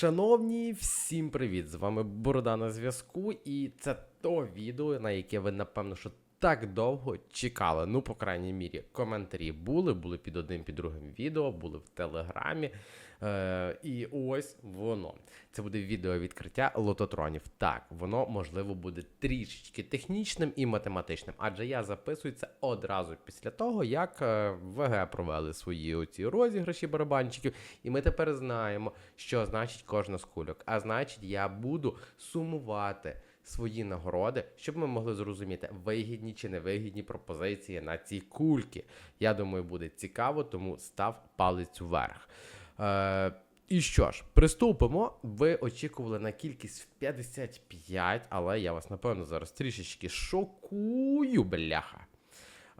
Шановні, всім привіт! З вами Борода на зв'язку, і це то відео, на яке ви, напевно, що так довго чекали. Ну, по крайній мірі, коментарі були, були під одним, під другим відео, були в Телеграмі. Е, і ось воно. Це буде відео відкриття лототронів. Так, воно можливо буде трішечки технічним і математичним, адже я записую це одразу після того, як е, ВГ провели свої оці розіграші барабанчиків, і ми тепер знаємо, що значить кожна з кульок. А значить, я буду сумувати. Свої нагороди, щоб ми могли зрозуміти, вигідні чи невигідні пропозиції на ці кульки. Я думаю, буде цікаво, тому став палець вверх. Е, і що ж, приступимо. Ви очікували на кількість в 55, але я вас, напевно, зараз трішечки шокую, бляха.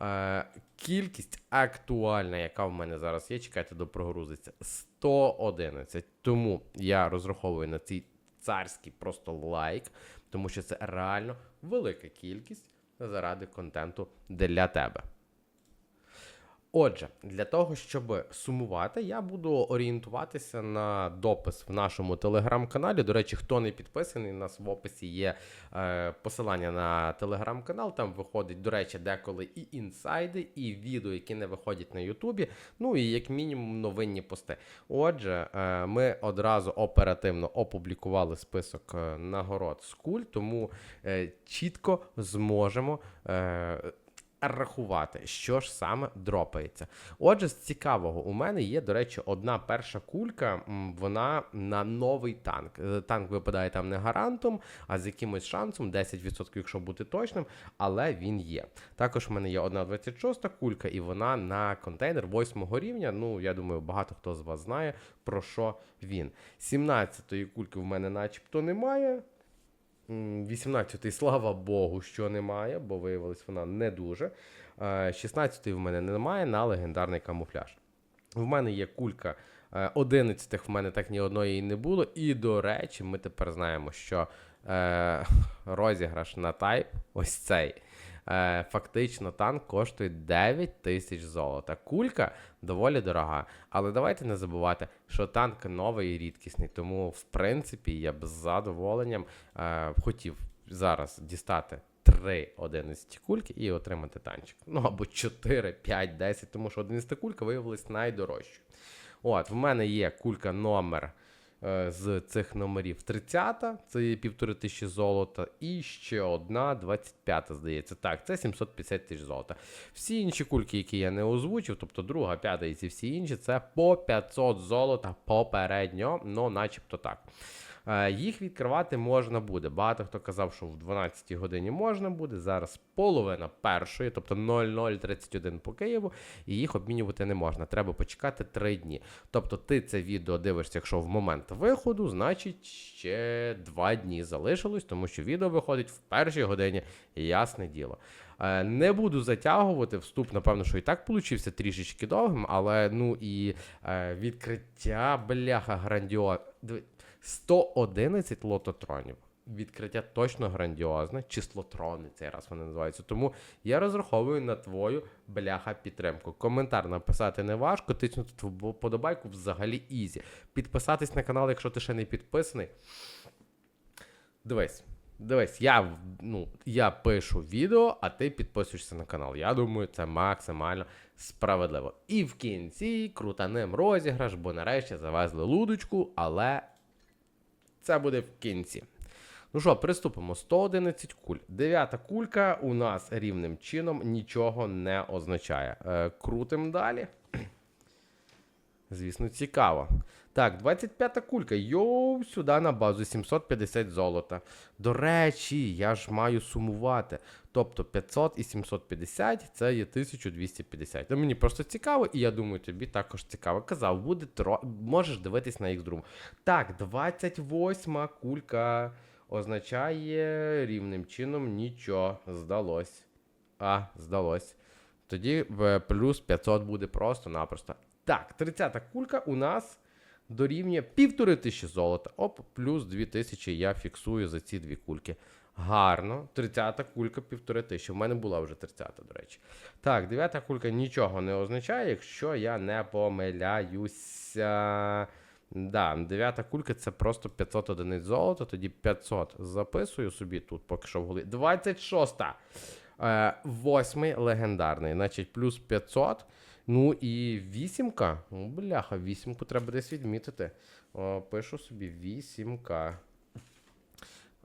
Е, кількість актуальна, яка в мене зараз є, чекайте, до прогрузиться 111. Тому я розраховую на цей царський просто лайк, тому що це реально велика кількість заради контенту для тебе. Отже, для того, щоб сумувати, я буду орієнтуватися на допис в нашому телеграм-каналі. До речі, хто не підписаний, у нас в описі є е, посилання на телеграм-канал. Там виходить, до речі, деколи і інсайди, і відео, які не виходять на Ютубі. Ну і як мінімум новинні пости. Отже, е, ми одразу оперативно опублікували список е, нагород з куль, тому е, чітко зможемо. Е, рахувати, що ж саме дропається. Отже, з цікавого, у мене є, до речі, одна перша кулька, вона на новий танк. Е, танк випадає там не гарантом, а з якимось шансом, 10%, якщо бути точним, але він є. Також в мене є одна 26 кулька, і вона на контейнер 8 рівня. Ну, я думаю, багато хто з вас знає, про що він. 17-ї кульки в мене начебто немає. 18-й, слава Богу, що немає, бо виявилось вона не дуже. 16-й в мене немає на легендарний камуфляж. В мене є кулька 11-х, в мене так ні одної і не було. І, до речі, ми тепер знаємо, що е, розіграш на тайп ось цей. Е, фактично танк коштує 9 тисяч золота. Кулька доволі дорога. Але давайте не забувати, що танк новий і рідкісний. Тому, в принципі, я б з задоволенням е, хотів зараз дістати. 3 11 кульки і отримати танчик. Ну або 4, 5, 10, тому що 11 кулька виявилась найдорожчою. От, в мене є кулька номер з цих номерів 30, це є півтори тисячі золота, і ще одна 25, здається. Так, це 750 тисяч золота. Всі інші кульки, які я не озвучив, тобто друга, п'ята і ці всі інші, це по 500 золота попередньо, ну начебто так. Е, їх відкривати можна буде. Багато хто казав, що в 12 годині можна буде. Зараз половина першої, тобто 0031 по Києву, і їх обмінювати не можна. Треба почекати 3 дні. Тобто, ти це відео дивишся, якщо в момент виходу, значить ще 2 дні залишилось, тому що відео виходить в першій годині, ясне діло. Е, не буду затягувати вступ, напевно, що і так получився трішечки довгим, але ну і е, відкриття бляха грандіо. 111 лототронів. Відкриття точно грандіозне, числотрони цей раз вони називаються. Тому я розраховую на твою бляха підтримку. Коментар написати не важко, тиснути подобайку взагалі ізі. Підписатись на канал, якщо ти ще не підписаний. Дивись, дивись, я ну, я пишу відео, а ти підписуєшся на канал. Я думаю, це максимально справедливо. І в кінці крутанем розіграш, бо нарешті завезли лудочку, але це буде в кінці. Ну що, приступимо. 111 куль. Дев'ята кулька у нас рівним чином нічого не означає. Е, Крутим далі. Звісно, цікаво. Так, 25-та кулька. Йоу, сюди на базу 750 золота. До речі, я ж маю сумувати. Тобто 500 і 750 це є 1250. Ну, Мені просто цікаво, і я думаю, тобі також цікаво. Казав, буде тро... можеш дивитись на їх другу. Так, 28 кулька означає рівним чином нічого. Здалось. А, здалось. Тоді плюс 500 буде просто-напросто. Так, 30-та кулька у нас дорівнює півтори тисячі золота. Оп, плюс 2000 я фіксую за ці дві кульки. Гарно. 30-та кулька півтори тисячі. У мене була вже 30-та, до речі. Так, 9-та кулька нічого не означає, якщо я не помиляюся. Да, дев'ята кулька це просто 500 одиниць золота, тоді 500 записую собі тут, поки що в голові. 26-та. Е, восьмий легендарний, значить, плюс 500. Ну і вісімка. Ну, бляха, вісімку треба десь відмітити. О, пишу собі вісімка.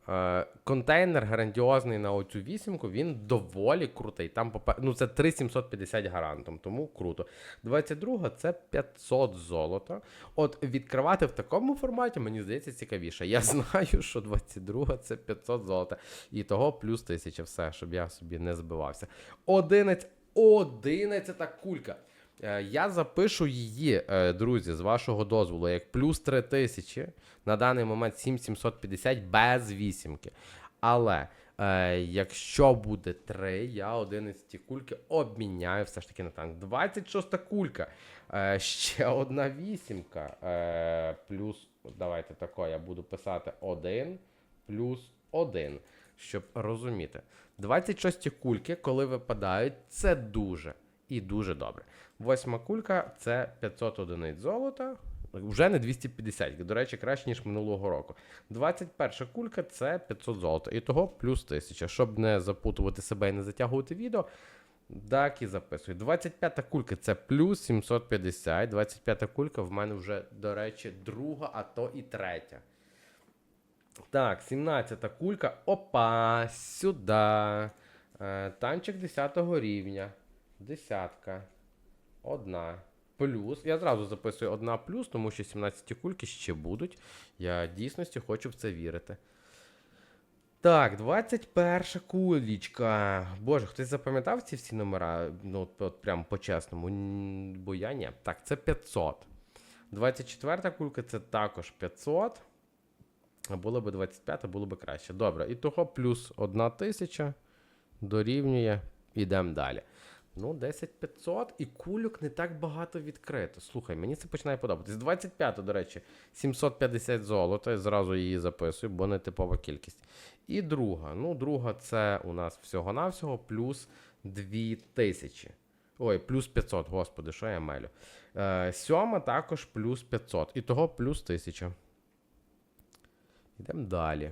Е, контейнер грандіозний на оцю вісімку, він доволі крутий. Там ну, це 3750 гарантом, тому круто. 22 це 500 золота. От відкривати в такому форматі, мені здається, цікавіше. Я знаю, що 22 це 500 золота. І того плюс 1000, все, щоб я собі не збивався. 11, 11 кулька. Е, Я запишу її, е, друзі, з вашого дозволу, як плюс 3000. На даний момент 7750 без вісімки. Але е, якщо буде 3, я 11 кульки обміняю все ж таки на танк. 26 кулька. Е, ще одна вісімка. Е, плюс, давайте тако, я буду писати 1 плюс 1, щоб розуміти. 26 кульки, коли випадають, це дуже і дуже добре. Восьма кулька це 500 одиниць золота. Вже не 250, до речі, краще, ніж минулого року. 21 кулька це 500 золота. І того плюс 1000. Щоб не запутувати себе і не затягувати відео, так і записую. 25 кулька це плюс 750. 25 кулька в мене вже, до речі, друга, а то і третя. Так, 17 кулька. Опа, сюди. Е, танчик 10 рівня. Десятка. Одна. Плюс. Я зразу записую одна плюс, тому що 17 кульки ще будуть. Я дійсності хочу в це вірити. Так, 21 кулічка. Боже, хтось запам'ятав ці всі номера? Ну, от, от прям по-чесному. Бо я ні. Так, це 500. 24 кулька це також 500. А було б 25, було б краще. Добре, і того плюс 1 тисяча дорівнює. Ідемо далі. Ну, 10500 і кульок не так багато відкрито. Слухай, мені це починає подобатись. 25, до речі, 750 золота. Я зразу її записую, бо не типова кількість. І друга. Ну, друга це у нас всього-навсього плюс 2000. Ой, плюс 500, господи, що я мелю. Е, сьома також плюс 500. І того плюс 1000. Йдемо далі.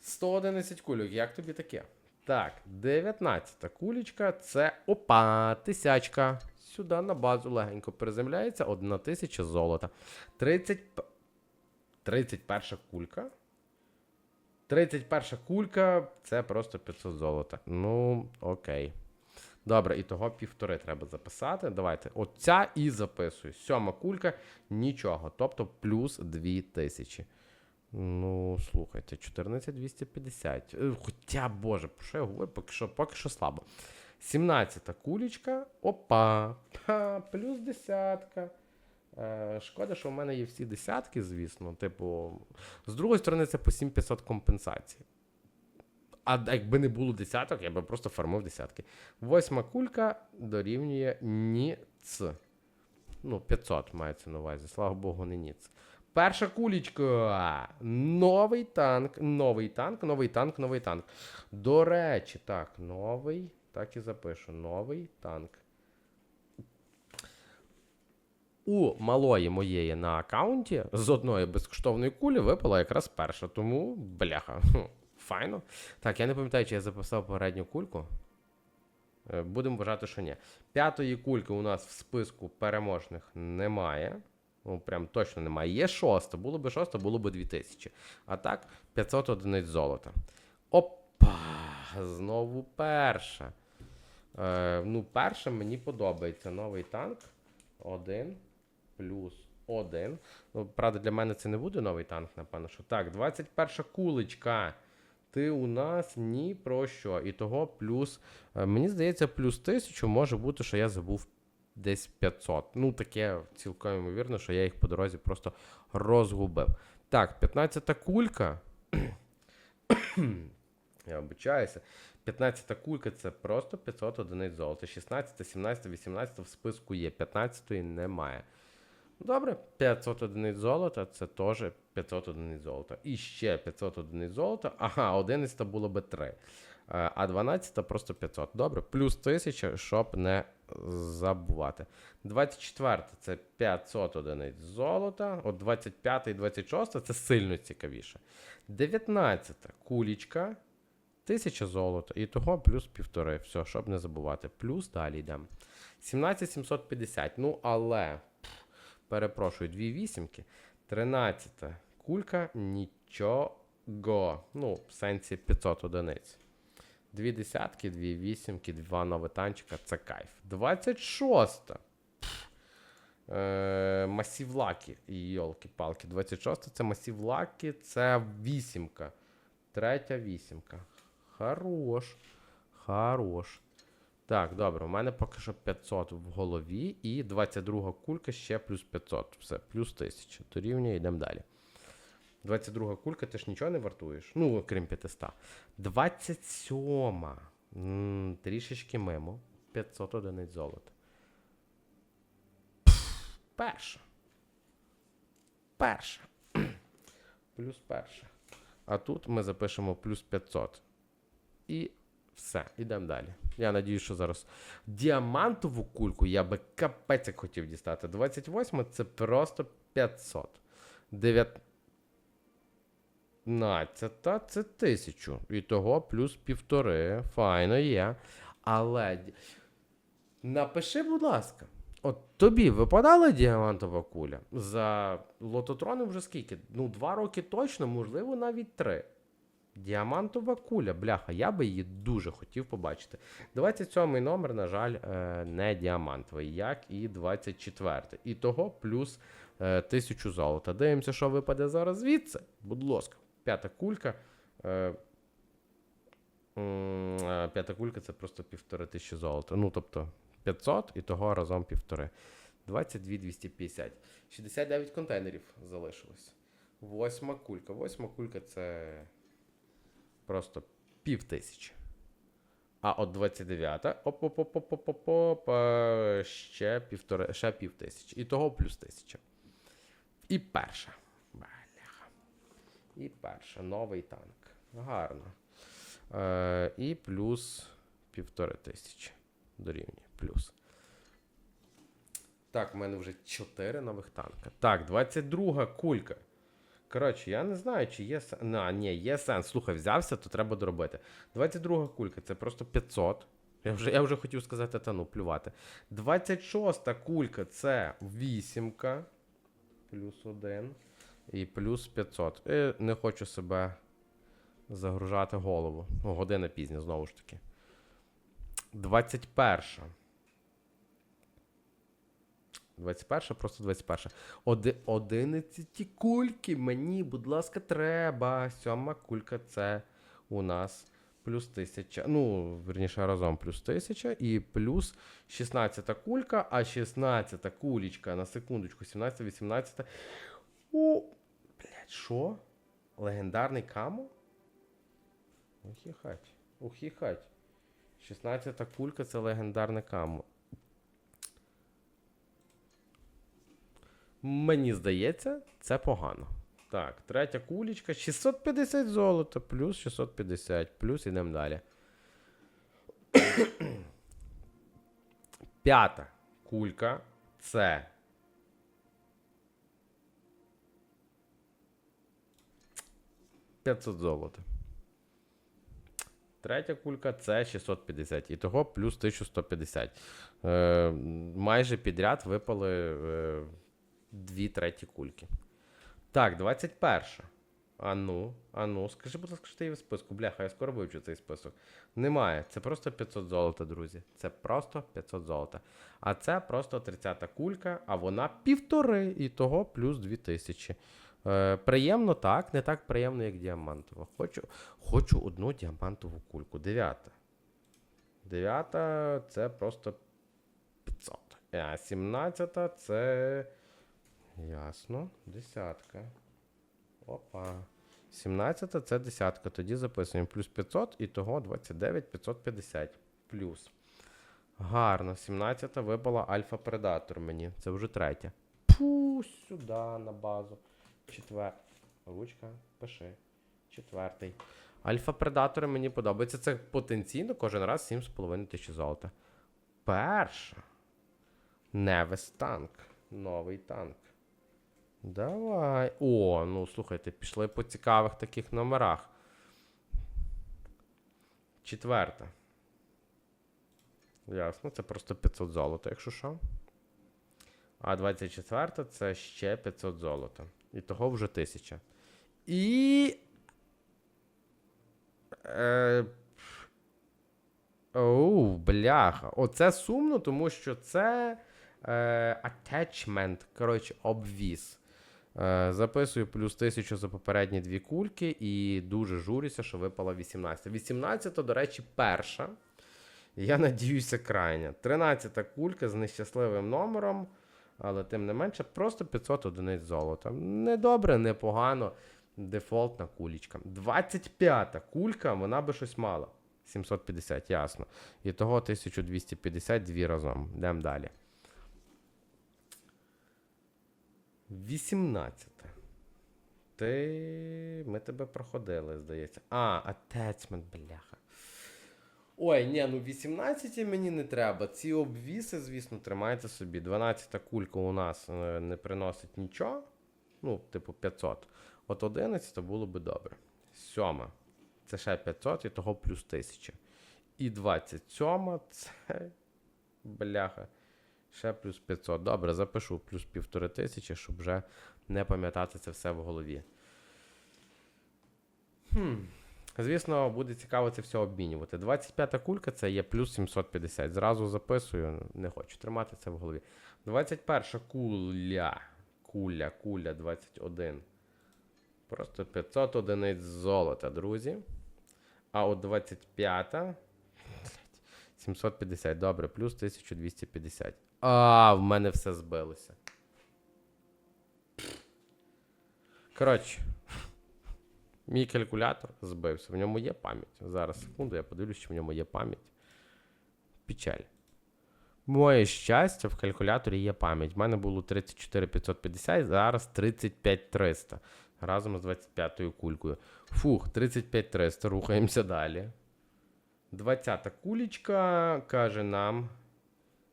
111 кульок, як тобі таке? Так, 19 кулічка це опа, тисячка. Сюди на базу легенько приземляється, 1 тисяча золота. 30... п- 31 кулька. 31 кулька це просто 500 золота. Ну, окей. Добре, і того півтори треба записати. Давайте. Оця і записую. Сьома кулька нічого. Тобто плюс 2000. Ну, слухайте, 14250. Е, Хоча, боже, про що я говорю, поки що, поки що слабо. 17-та кулічка. Опа. Ха, плюс десятка. Е, шкода, що в мене є всі десятки, звісно. Типу, з другої сторони, це по 7500 компенсації. А якби не було десяток, я би просто фармив десятки. Восьма кулька дорівнює ніц. Ну, 500 мається на увазі. Слава Богу, не ніц. Перша кулічка. Новий танк, новий танк, новий танк, новий танк. До речі, так, новий. Так і запишу. Новий танк. У малої моєї на аккаунті з одної безкоштовної кулі випала якраз перша. Тому, бляха, файно. Так, я не пам'ятаю, чи я записав попередню кульку. Е, Будемо вважати, що ні. П'ятої кульки у нас в списку переможних немає. Ну, прям точно немає. Є шоста. Було б шоста, було б 2000. А так, 500 одиниць золота. Опа! Знову перша. Е, ну, перша мені подобається новий танк. Один плюс один. Ну, правда, для мене це не буде новий танк, напевно. що Так, 21 куличка. Ти у нас ні про що. І того плюс. е, Мені здається, плюс 1000 може бути, що я забув десь 500. Ну, таке цілком ймовірно, що я їх по дорозі просто розгубив. Так, 15-та кулька. я обичаюся. 15-та кулька це просто 500 одиниць золота. 16, 17, 18 в списку є. 15-ї немає. Добре, 500 одиниць золота це теж 500 одиниць золота. І ще 500 одиниць золота. Ага, 11 було би 3. Е, А 12 просто 500. Добре, плюс 1000, щоб не забувати. 24 це 500 одиниць золота. От 25 і 26 це сильно цікавіше. 19 кулічка. 1000 золота. І того плюс півтори. Все, щоб не забувати. Плюс далі йдемо. 17750. Ну, але. Перепрошую, дві вісімки. 13 кулька нічого. Ну, в сенсі 500 одиниць. Дві десятки, дві вісімки, два новитанчика це кайф. 26. Е, масівлаки. Йолки-палки. 26 це масівлаки, це вісімка. Третя вісімка. Хорош. Хорош. Так, добре, у мене поки що 500 в голові, і 22 кулька ще плюс 500. Все, плюс 1000. Дорівнює, йдемо далі. 22 кулька, ти ж нічого не вартуєш. Ну, окрім 500. 27. м трішечки мимо. 500 одиниць золота. Перша. Перша. плюс перша. А тут ми запишемо плюс 500. І все, ідемо далі. Я надіюсь, що зараз діамантову кульку я би капець як хотів дістати. 28 це просто 500. 19 це 1000. І того плюс півтори. Файно є. Але напиши, будь ласка. От тобі випадала діамантова куля? За лототрони вже скільки? Ну, два роки точно, можливо, навіть три. Діамантова куля, бляха, я би її дуже хотів побачити. 27 номер, на жаль, е, не діамантовий, як і 24. І того плюс е, 1000 золота. Дивимося, що випаде зараз звідси. Будь ласка, п'ята кулька. Е, е, П'ята кулька це просто півтори тисячі золота. Ну, тобто 500 і того разом півтори. 22 250. 69 контейнерів залишилось. Восьма кулька. Восьма кулька це просто пів тисячі. А от 29 оп оп оп оп оп оп оп е, ще півтори, ще пів тисячі. І того плюс тисяча. І перша. І перша. Новий танк. Гарно. Е, і плюс півтори тисячі. Дорівнює. Плюс. Так, в мене вже 4 нових танка. Так, 22 кулька. Коротше, я не знаю, чи є сенс. На, ні, є сенс. Слухай, взявся, то треба доробити. 22 кулька це просто 500. Я вже, я вже хотів сказати, та ну, плювати. 26 кулька це вісімка. Плюс 1. І плюс 500. І не хочу себе загружати голову. Ну, година пізня, знову ж таки. 21. 21, просто 21. Оди, 11 кульки. Мені, будь ласка, треба. Сьома кулька це у нас плюс 1000. Ну, верніше, разом плюс 1000 і плюс 16 кулька, а 16 кулічка на секундочку, 17, 18. О, що? Легендарний камо? Ухіхать. Ухіхать. 16 кулька це легендарне камо. Мені здається, це погано. Так, третя кулічка. 650 золота, плюс 650, плюс ідемо далі. П'ята кулька це. П'ятсот золота. Третя кулька це 650. І того плюс 1150. Е, майже підряд випали е, дві треті кульки. Так, 21. А ну, а ну, скажи, будь ласка, що ти є в списку. Бляха, я скоро вивчу цей список. Немає. Це просто 500 золота, друзі. Це просто 500 золота. А це просто 30-та кулька, а вона півтори. І того плюс 2000. Е, приємно так, не так приємно, як діамантова. Хочу, хочу одну діамантову кульку. Дев'ята. Дев'ята це просто 500. А 17 це. Ясно. Десятка. Опа. 17 це десятка. Тоді записуємо плюс 500 і того 29 550. Плюс. Гарно. 17 випала Альфа Предатор мені. Це вже третя. Пу, сюди на базу. Четвер. Ручка, пиши. Четвертий. Альфа Предатори мені подобається. Це потенційно кожен раз 7,5 тисяч золота. Перша. Невес танк. Новий танк. Давай. О, ну слухайте, пішли по цікавих таких номерах. Четверта. Ясно, це просто 500 золота, якщо що. А 24 це ще 500 золота. І того вже 1000. І. Е... Оу, бляха. Оце сумно, тому що це е, attachment, коротше, обвіз. Е, записую плюс 1000 за попередні дві кульки і дуже журюся, що випала 18. 18, до речі, перша. Я надіюся, крайня. 13 кулька з нещасливим номером, але тим не менше, просто 500 одиниць золота. Не добре, не погано. Дефолтна кулічка. 25-та кулька, вона би щось мала. 750, ясно. І того 1250 дві разом. Йдемо далі. 18. Ти. Ми тебе проходили, здається. А, attachment, бляха. Ой, ні, ну 18 мені не треба. Ці обвіси, звісно, тримайте собі. 12 кулька у нас е, не приносить нічого. Ну, типу 500. От 11 було би добре. Сьома. Це ще 500 і того плюс 1000. І 27 це. Бляха. Ще плюс 500. Добре, запишу плюс півтори тисячі, щоб вже не пам'ятати це все в голові. Хм. Звісно, буде цікаво це все обмінювати. 25 кулька це є плюс 750. Зразу записую, не хочу тримати це в голові. 21 куля. Куля, куля 21. Просто 500 одиниць золота, друзі. А от 25-та. 750, добре, плюс 1250. А, в мене все збилося. Коротше, мій калькулятор збився. В ньому є пам'ять. Зараз, секунду, я подивлюсь, що в ньому є пам'ять. Печаль. Моє щастя, в калькуляторі є пам'ять. В мене було 34 550, зараз 35 300. Разом з 25-ю кулькою. Фух, 35 300, рухаємося далі. 20-та кулічка каже нам,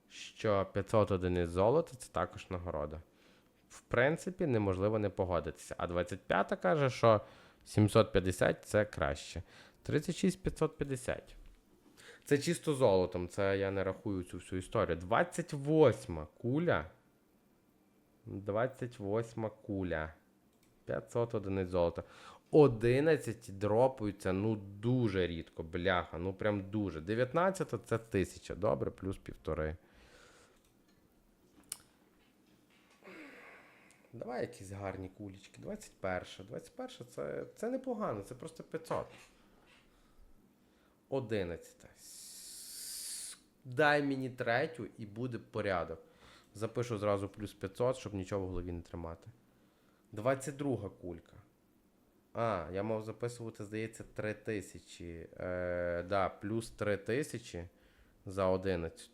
що 500 одиниць золота це також нагорода. В принципі, неможливо не погодитися. А 25-та каже, що 750 це краще. 36 550. Це чисто золотом, це я не рахую цю всю історію. 28 куля. 28 куля. 500 одиниць золота. 11 дропаються, ну дуже рідко, бляха, ну прям дуже. 19 це 1000, добре, плюс півтори. Давай якісь гарні кулічки. 21. 21 це, це непогано, це просто 500. 11. Дай мені третю і буде порядок. Запишу зразу плюс 500, щоб нічого в голові не тримати. 22 кулька. А, я мав записувати, здається, 3000. Е, да, плюс 3000 за 11.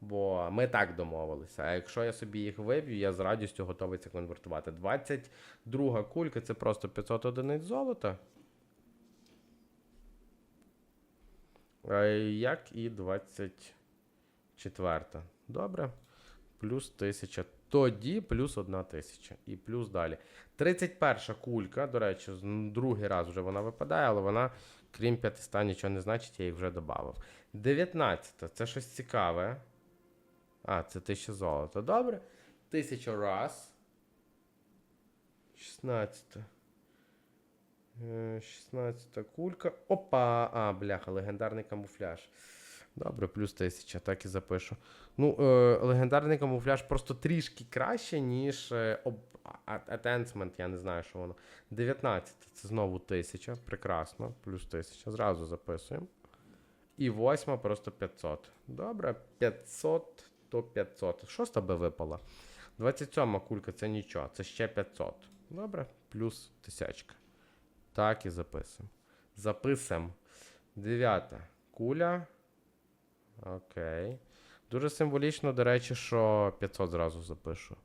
Бо ми так домовилися. А якщо я собі їх виб'ю, я з радістю готовий це конвертувати. 22 кулька це просто 500 одиниць золота. Як і 24. Добре. Плюс 1000. Тоді плюс 1 тисяча. І плюс далі. 31 кулька, до речі, другий раз вже вона випадає, але вона, крім 500, нічого не значить, я їх вже додав. 19 це щось цікаве. А, це 1000 золота. Добре. 1000 раз. 16. Е, 16 кулька. Опа! А, бляха, легендарний камуфляж. Добре, плюс 1000, так і запишу. Ну, е, легендарний камуфляж просто трішки краще, ніж е. Attachment, я не знаю, що воно. 19 це знову 1000. Прекрасно. Плюс 1000. Зразу записуємо. І восьма просто 500. Добре, 500 то 500. Шоста би випала. 27 кулька це нічого, це ще 500. Добре, плюс тисячка. Так і записуємо. Записуємо. Дев'ята куля. Окей. Дуже символічно, до речі, що 500 зразу запишу.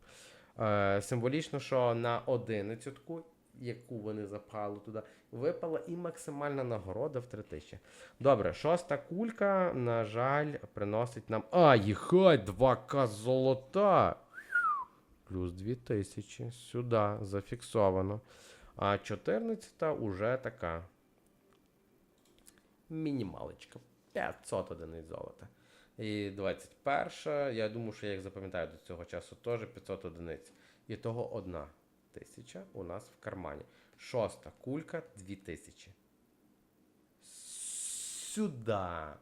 Е, символічно, що на 11 яку вони запхали туди, випала і максимальна нагорода в 3000. Добре, шоста кулька, на жаль, приносить нам. А, їхай, 2К золота! Плюс 2000. Сюди зафіксовано. А 14-та уже така. Мінімалочка. 500 одиниць золота. І 21, я думаю, що я їх запам'ятаю до цього часу теж 500 одиниць. І того одна тисяча у нас в кармані. Шоста кулька 2000. Сюда.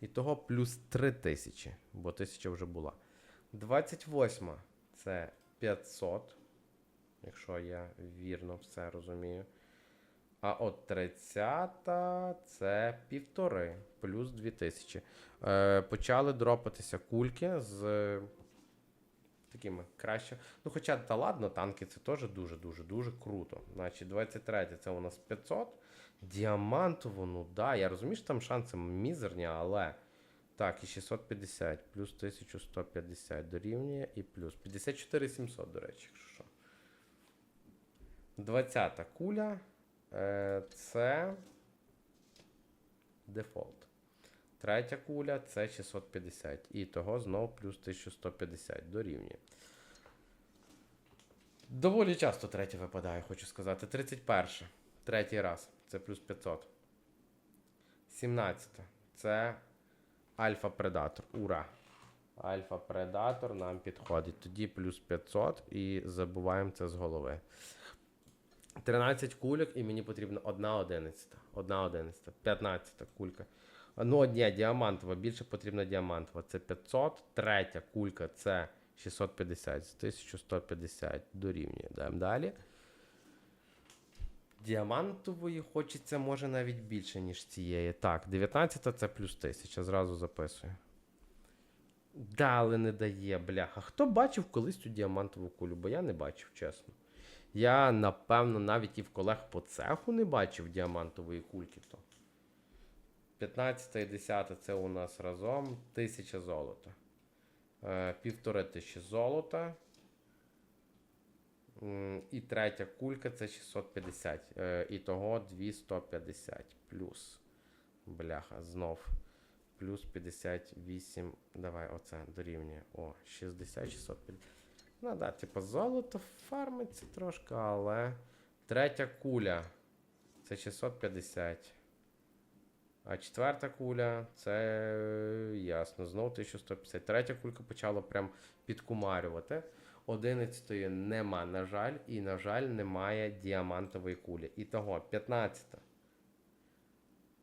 І того плюс 3000, бо 1000 вже була. 28 це 500. Якщо я вірно все розумію. А от 30 це півтори плюс 2000. Е, почали дропатися кульки з такими краще. Ну, хоча, та ладно, танки це теж дуже-дуже дуже круто. Значить, 23 це у нас 500. Діамантово, ну да, я розумію, що там шанси мізерні, але. Так, і 650 плюс 1150 дорівнює і плюс 54 700, до речі, якщо що. 20 куля. Е, це дефолт. Третя куля це 650. І того знов плюс 1150 дорівнює. Доволі часто третє випадає, хочу сказати. 31. Третій раз. Це плюс 500. 17. Це Альфа Предатор. Ура! Альфа Предатор нам підходить. Тоді плюс 500 і забуваємо це з голови. 13 кульок, і мені потрібна одна одинадцята. Одна одинадцята. 15 кулька. Ну, ні, діамантова. Більше потрібна діамантова. Це 500. Третя кулька це 650. З 1150 дорівнює. Даємо далі. Діамантової хочеться, може, навіть більше, ніж цієї. Так, 19 це плюс 1000. Зразу записую. Да, але не дає, бляха. Хто бачив колись цю діамантову кулю? Бо я не бачив, чесно. Я, напевно, навіть і в колег по цеху не бачив діамантової кульки. то. 15 і 10 це у нас разом 1000 золота. Е, Півтори тисячі золота. І третя кулька це 650. Е, І того 250 плюс. Бляха, знов. Плюс 58. Давай, оце дорівнює. О, 60, 650. Ну да, типу, золото фармиться трошки, але. Третя куля. Це 650. А четверта куля це ясно. Знову 1150. Третя кулька почала прям підкумарювати. Одинадцятої нема, на жаль, і, на жаль, немає діамантової кулі. І того 15.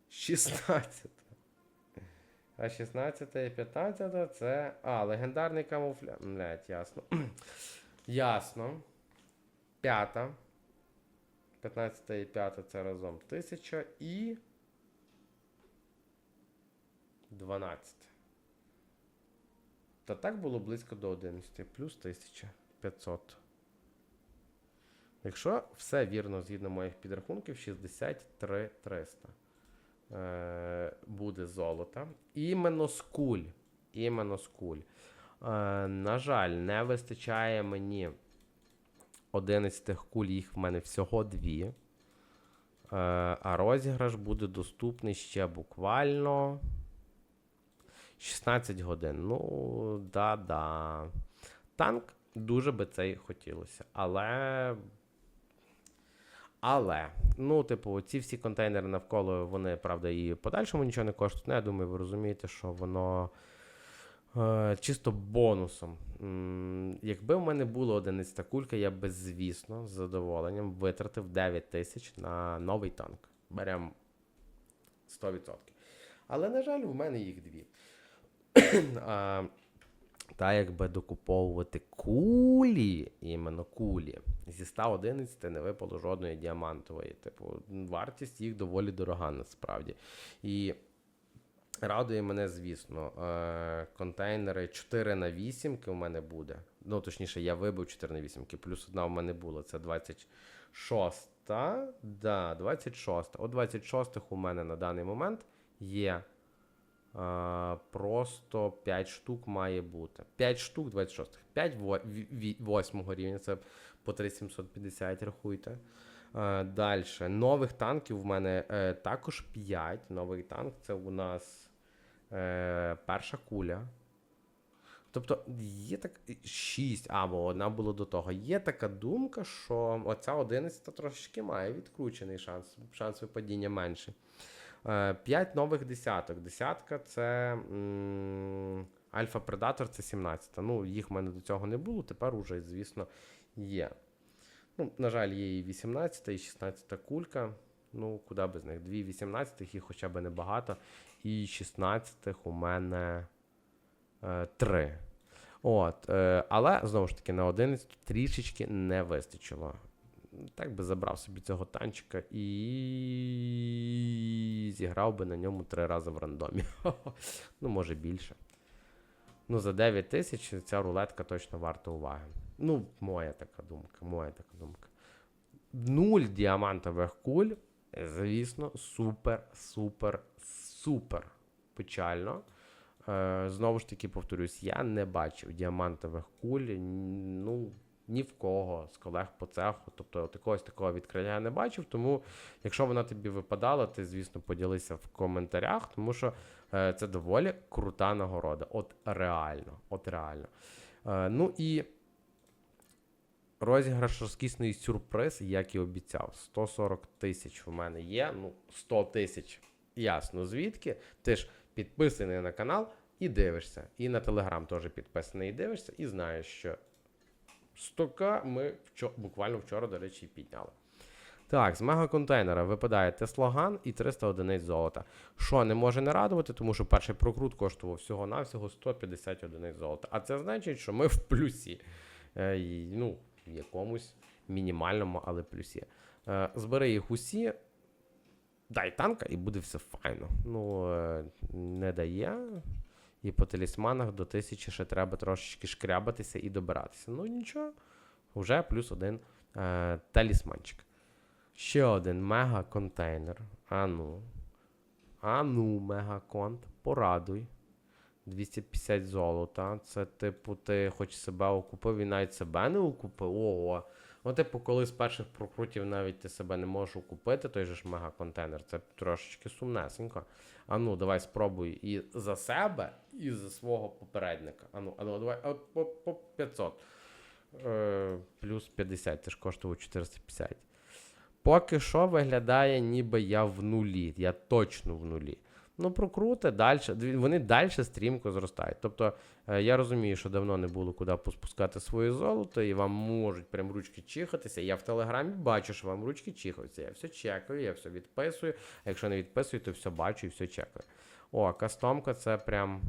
16. А 16 і 15 це. А, легендарний камуфляж. Блять, ясно. ясно. П'ята. 15 і 5 це разом 1000 і. 12. Та так було близько до 11. Плюс 1500. Якщо все вірно згідно моїх підрахунків, 63 300 е, буде золота. Іменно з куль. Іменно з куль. Е, на жаль, не вистачає мені 11 куль, їх в мене всього дві. Е, а розіграш буде доступний ще буквально 16 годин. Ну, да-да. Танк дуже би це й хотілося. Але. Але, ну, типу, ці всі контейнери навколо, вони, правда, і подальшому нічого не коштують. Ну, я думаю, ви розумієте, що воно е, чисто бонусом. М, якби в мене було 11 кулька, я би, звісно, з задоволенням витратив 9 тисяч на новий танк. Берем 100%. Але, на жаль, в мене їх дві. А, та якби докуповувати кулі, іменно кулі, зі 111 не випало жодної діамантової. Типу, вартість їх доволі дорога насправді. І радує мене, звісно, е, контейнери 4 на 8 у мене буде. Ну, точніше, я вибив 4 на 8, плюс одна в мене була. Це 26. Да, 26. О 26 у мене на даний момент є. А, просто 5 штук має бути. 5 штук 26. 5 8 рівня, це по 3750 рахуйте. Е, Далі. Нових танків в мене е, також 5. Новий танк це у нас е, перша куля. Тобто є так 6, або одна було до того. Є така думка, що оця 11 трошечки має відкручений шанс, шанс випадіння менший. 5 нових десяток. Десятка це Альфа Предатор це 17. Ну, їх в мене до цього не було, тепер уже, звісно, є. Ну, на жаль, є і 18, і 16 кулька. Ну, куди без них? Дві 18 їх хоча б небагато. І 16 у мене е, 3. От, е, але знову ж таки на 11 трішечки не вистачило. Так би забрав собі цього танчика і зіграв би на ньому три рази в рандомі. ну, може більше. Ну, за 9 тисяч ця рулетка точно варта уваги. Ну, моя така думка, моя така думка. Нуль діамантових куль, звісно, супер, супер, супер печально. Е, знову ж таки, повторюсь, я не бачив діамантових куль, ну, ні в кого з колег по цеху. Тобто от якогось такого відкриття я не бачив. Тому, якщо вона тобі випадала, ти, звісно, поділися в коментарях, тому що е, це доволі крута нагорода. От реально, от реально. Е, ну і розіграш розкісний сюрприз, як і обіцяв. 140 тисяч у мене є. Ну, 100 тисяч. Ясно, звідки? Ти ж підписаний на канал і дивишся. І на телеграм теж підписаний і дивишся, і знаєш, що 100к ми вчо- буквально вчора, до речі, підняли. Так, з мегаконтейнера випадає Теслоган і 300 одиниць золота. Що не може не радувати, тому що перший прокрут коштував всього-навсього 150 одиниць золота. А це значить, що ми в плюсі. Е, ну, в якомусь мінімальному, але плюсі. Е, збери їх усі, дай танка, і буде все файно. Ну, е, не дає. І по талісманах до тисячі ще треба трошечки шкрябатися і добиратися. Ну нічого, вже плюс один е, талісманчик. Ще один мега-контейнер. Ану. Ану, мегаконт. Порадуй. 250 золота. Це, типу, ти хоч себе окупив і навіть себе не окупив. Ого. Ну, типу, коли з перших прокрутів навіть ти себе не можеш окупити, той же ж мегаконтейнер, це трошечки сумнесенько. А ну, давай спробуй і за себе, і за свого попередника. А ну, а ну давай а, по, по 500. Е, плюс 50, це ж коштував 450. Поки що виглядає, ніби я в нулі. Я точно в нулі. Ну, прокрути далі, вони далі стрімко зростають. Тобто, е, я розумію, що давно не було куди поспускати своє золото, і вам можуть прям ручки чихатися. Я в телеграмі бачу, що вам ручки чихаються. Я все чекаю, я все відписую. А якщо не відписую, то все бачу і все чекаю. О, кастомка це прям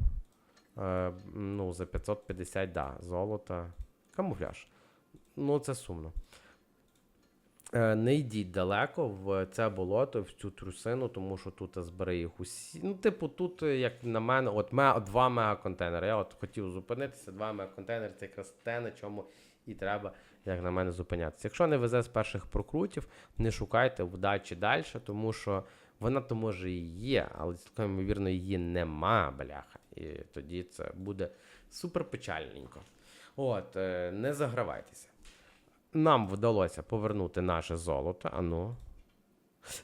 е, ну, за 550, да, золото. Камуфляж. Ну, це сумно. Е, Не йдіть далеко в це болото, в цю трусину, тому що тут збери їх усі. Ну, типу, тут, е, як на мене, от ме, два мегаконтейнери. Я от хотів зупинитися, два мегаконтейнери це якраз те, на чому і треба, як на мене, зупинятися. Якщо не везе з перших прокрутів, не шукайте вдачі далі, тому що вона то може і є, але цілком ймовірно її нема, бляха. І тоді це буде супер печальненько. От, е, не загравайтеся. Нам вдалося повернути наше золото. Ану.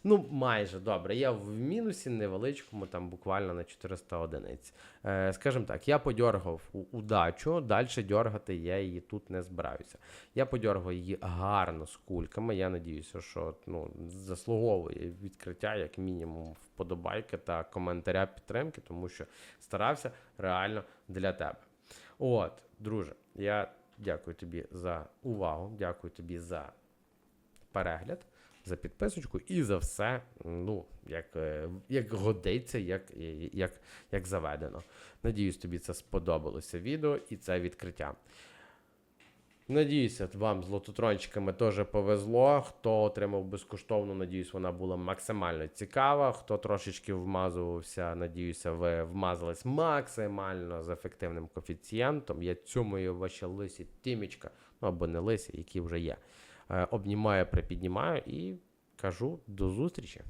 Ну, майже добре. Я в мінусі невеличкому, там буквально на 400 одиниць. Е, скажімо так, я подьоргав удачу, далі дьоргати я її тут не збираюся. Я подьоргав її гарно з кульками. Я надіюся, що ну, заслуговує відкриття, як мінімум, вподобайки та коментаря підтримки, тому що старався реально для тебе. От, друже, я дякую тобі за увагу, дякую тобі за перегляд, за підписочку і за все, ну, як, е, як годиться, як, як, як заведено. Надіюсь, тобі це сподобалося відео і це відкриття. Надіюся, вам з лототрончиками теж повезло. Хто отримав безкоштовну, надіюсь, вона була максимально цікава. Хто трошечки вмазувався, надіюся, ви вмазались максимально з ефективним коефіцієнтом. Я цьому ваші лисі тімічка, ну або не лисі, які вже є. Е, обнімаю, припіднімаю і кажу до зустрічі.